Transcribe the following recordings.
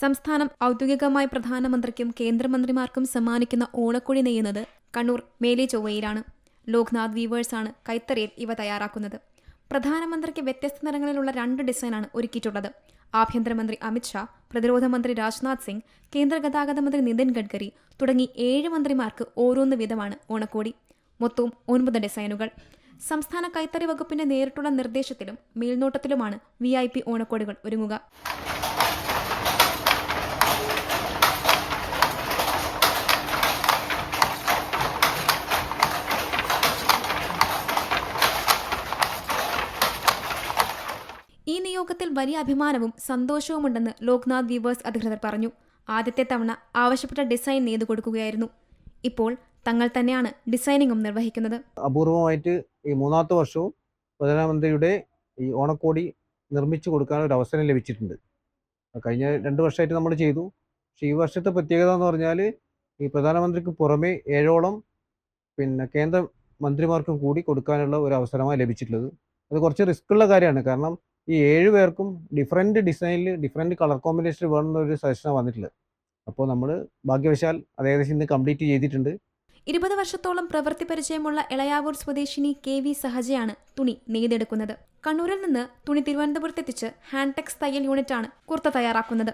സംസ്ഥാനം ഔദ്യോഗികമായി പ്രധാനമന്ത്രിക്കും കേന്ദ്രമന്ത്രിമാർക്കും സമ്മാനിക്കുന്ന ഓണക്കുഴി നെയ്യുന്നത് കണ്ണൂർ മേലെ ചൊവ്വയിലാണ്. ലോക്നാഥ് വീവേഴ്സാണ് കൈത്തറിയിൽ ഇവ തയ്യാറാക്കുന്നത്. പ്രധാനമന്ത്രിക്ക് വ്യത്യസ്ത നിറങ്ങളിലുള്ള രണ്ട് ഡിസൈനാണ് ഒരുക്കിയിട്ടുള്ളത്. ആഭ്യന്തരമന്ത്രി അമിത്ഷാ പ്രതിരോധ മന്ത്രി രാജ്നാഥ് സിംഗ് കേന്ദ്ര ഗതാഗത മന്ത്രി നിതിൻ ഗഡ്കരി തുടങ്ങി ഏഴ് മന്ത്രിമാർക്ക് ഓരോന്ന് വീതമാണ് ഓണക്കോടി. മൊത്തവും ഒൻപത് ഡിസൈനുകൾ. സംസ്ഥാന കൈത്തറി വകുപ്പിന്റെ നേരിട്ടുള്ള നിർദ്ദേശത്തിലും മേൽനോട്ടത്തിലുമാണ് വി ഐ പി ഓണക്കോടികൾ ഒരുങ്ങുക. ഈ നിയോഗത്തിൽ വലിയ അഭിമാനവും സന്തോഷവുമുണ്ടെന്ന് ലോക്നാഥ് വീവേഴ്സ് അധികൃതർ പറഞ്ഞു. ആദ്യത്തെ തവണ ആവശ്യപ്പെട്ട ഡിസൈൻ നെയ്തു കൊടുക്കുകയായിരുന്നു. ഇപ്പോൾ തങ്ങൾ തന്നെയാണ് ഡിസൈനിങ്ങും നിർവഹിക്കുന്നത്. അപൂർവമായിട്ട് ഈ മൂന്നാമത്തെ വർഷവും പ്രധാനമന്ത്രിയുടെ ഈ ഓണക്കോടി നിർമ്മിച്ചു കൊടുക്കാൻ ഒരു അവസരം ലഭിച്ചിട്ടുണ്ട്. കഴിഞ്ഞ രണ്ട് വർഷമായിട്ട് നമ്മൾ ചെയ്തു. പക്ഷേ ഈ വർഷത്തെ പ്രത്യേകത എന്ന് പറഞ്ഞാൽ ഈ പ്രധാനമന്ത്രിക്ക് പുറമെ ഏഴോളം പിന്നെ കേന്ദ്ര മന്ത്രിമാർക്കും കൂടി കൊടുക്കാനുള്ള ഒരു അവസരമാണ് ലഭിച്ചിട്ടുള്ളത്. അത് കുറച്ച് റിസ്ക് ഉള്ള കാര്യമാണ്. കാരണം ഈ ഏഴ് പേർക്കും ഡിഫറെന്റ് ഡിസൈനിൽ ഡിഫറെന്റ് കളർ കോമ്പിനേഷൻ വേണമെന്ന ഒരു സജഷനാണ് വന്നിട്ടുള്ളത്. അപ്പോൾ നമ്മൾ ഭാഗ്യവശാൽ അത് ഏകദേശം ഇന്ന് കംപ്ലീറ്റ് ചെയ്തിട്ടുണ്ട്. ഇരുപത് വർഷത്തോളം പ്രവൃത്തി പരിചയമുള്ള ഇളയാവൂർ സ്വദേശിനി കെ വി സഹജയാണ് തുണി നെയ്തെടുക്കുന്നത്. കണ്ണൂരിൽ നിന്ന് തുണി തിരുവനന്തപുരത്തെത്തിച്ച് ഹാൻടെക്സ് തയ്യൽ യൂണിറ്റാണ് കുർത്ത തയ്യാറാക്കുന്നത്.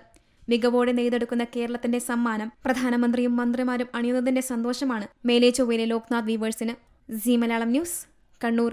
മികവോടെ നെയ്തെടുക്കുന്ന കേരളത്തിന്റെ സമ്മാനം പ്രധാനമന്ത്രിയും മന്ത്രിമാരും അണിയുന്നതിന്റെ സന്തോഷമാണ്. മേലെ ചൊവ്വയിലെ ലോക്നാഥ് വീവേഴ്സിന് സി മലയാളം ന്യൂസ് കണ്ണൂർ.